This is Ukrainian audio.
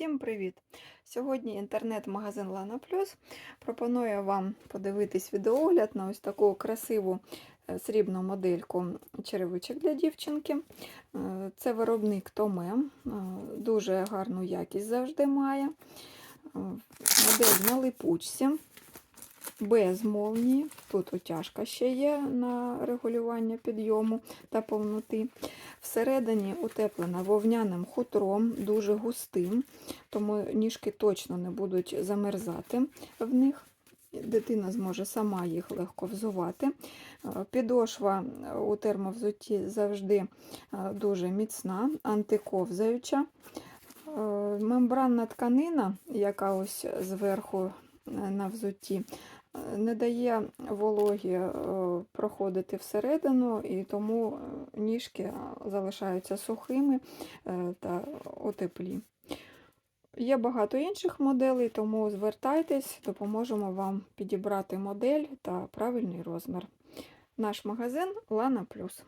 Всім привіт! Сьогодні інтернет-магазин Lana Plus пропонує вам подивитись відеогляд на ось таку красиву е, срібну модельку черевичок для дівчинки. Е, Це виробник Томе, е, дуже гарну якість завжди має. Модель на липучці, без молнії. Тут утяжка ще є на регулювання підйому та повноти. Всередині утеплена вовняним хутром, дуже густим, тому ніжки точно не будуть замерзати в них. Дитина зможе сама їх легко взувати. Е, Підошва у термовзутті завжди е, дуже міцна, антиковзаюча. Е, Мембранна тканина, яка ось зверху е, на взутті, е, не дає вологі е, проходити всередину, і тому е, ніжки залишаються сухими е, та утеплі. Є багато інших моделей, тому звертайтесь, допоможемо вам підібрати модель та правильний розмір. Наш магазин Лана Plus.